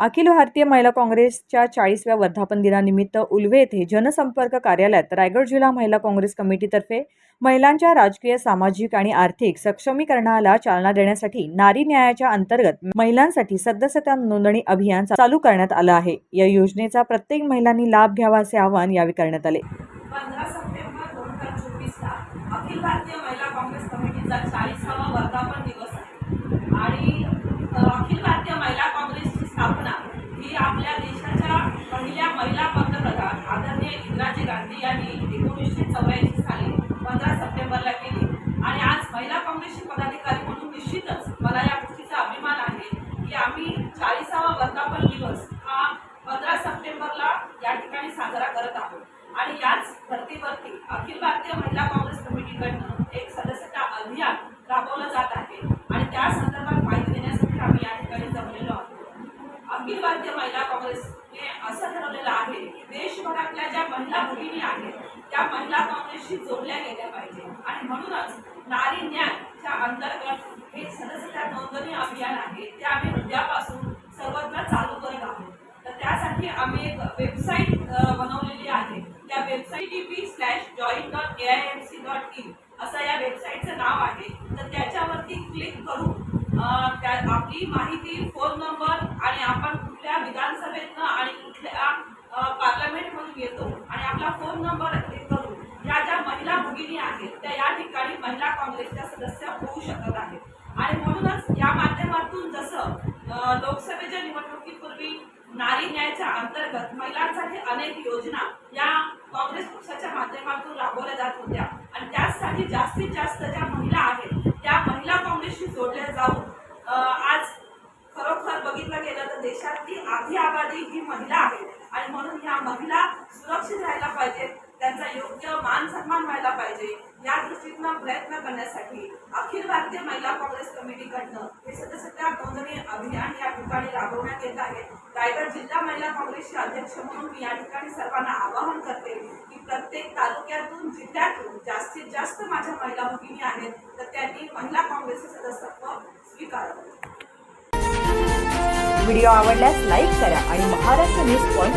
अखिल भारतीय महिला काँग्रेसच्या चाळीसव्या वर्धापन दिनानिमित्त उल्वे येथे जनसंपर्क कार्यालयात रायगड जिल्हा महिला काँग्रेस कमिटीतर्फे महिलांच्या राजकीय सामाजिक आणि आर्थिक सक्षमीकरणाला चालना देण्यासाठी नारी न्यायाच्या अंतर्गत महिलांसाठी सदस्यता नोंदणी अभियान चालू करण्यात आलं आहे. या योजनेचा प्रत्येक महिलांनी लाभ घ्यावा असे आवाहन यावेळी करण्यात आले. अखिल भारतीय महिला काँग्रेस कमिटीचा चाळीसावा वर्धापन दिवस आहे. आणि अ, अखिल भारतीय महिला काँग्रेसची स्थापना ही आपल्या देशाच्या पहिल्या महिला पंतप्रधान इंदिराजी गांधी यांनी एकोणीसशे चौऱ्याऐंशी साली पंधरा सप्टेंबरला केली. आणि आज महिला काँग्रेसचे पदाधिकारी म्हणून निश्चितच मला या गोष्टीचा अभिमान आहे की आम्ही चाळीसावा वर्धापन दिवस हा पंधरा सप्टेंबरला या ठिकाणी साजरा करत आहोत. आणि याच धर्तीवरती अखिल भारतीय महिला काँग्रेस कमिटीकडनं एक सदस्यता अभियान राबवलं जात आहे. आणि त्या संदर्भात माहिती देण्यासाठी आम्ही या ठिकाणी जमलेलो आहोत. अखिल भारतीय महिला काँग्रेसने असं ठरवलेलं आहे की देशभरातल्या ज्या महिला भगिनी आहेत त्या महिला काँग्रेसशी जोडल्या गेल्या पाहिजे. आणि म्हणूनच नारी न्यायच्या अंतर्गत हे सदस्यता नोंदणी अभियान आहे ते आम्ही उद्यापासून सर्वत्र चालू करत आहोत. तर त्यासाठी आम्ही एक वेबसाईट बनवलेली आहे. त्या website D P slash join dot A I M C dot in असं या वेबसाईटचं नाव आहे. तर त्याच्यावरती क्लिक करून त्या आपली माहिती फोन नंबर आणि आपण कुठल्या विधानसभेतनं आणि कुठल्या पार्लमेंटमधून येतो आणि आपला फोन नंबर करून या ज्या महिला भगिनी आहेत त्या या ठिकाणी महिला काँग्रेसच्या सदस्य होऊ शकत आहेत. आणि म्हणूनच या माध्यमातून जसं लोकसभेच्या निवडणुकीपूर्वी नारी न्यायाच्या अंतर्गत महिलांसाठी अनेक योजना या काँग्रेस पक्षाच्या माध्यमातून राबवल्या जात होत्या. आणि त्याचसाठी जास्तीत जास्त ज्या महिला आहेत त्या महिला काँग्रेसशी जोडल्या जाऊन देशातली आधी आबादी ही महिला आहे. आणि म्हणून ह्या महिला सुरक्षित राहायला पाहिजेत त्यांचा योग्य मान सन्मान व्हायला पाहिजे या दृष्टीनं प्रयत्न करण्यासाठी अखिल भारतीय महिला काँग्रेस कमिटीकडनं हे सदस्यता नोंदणी अभियान या ठिकाणी राबवण्यात येत आहे. रायगड जिल्हा महिला काँग्रेसचे अध्यक्ष म्हणून मी या ठिकाणी सर्वांना आवाहन करते की प्रत्येक तालुक्यातून जिल्ह्यातून जास्तीत जास्त माझ्या महिला भगिनी आहेत तर त्यांनी महिला काँग्रेसचे सदस्यत्व स्वीकारावं. व्हिडिओ आवडल्यास लाईक करा आणि महाराष्ट्र न्यूज पॉईंट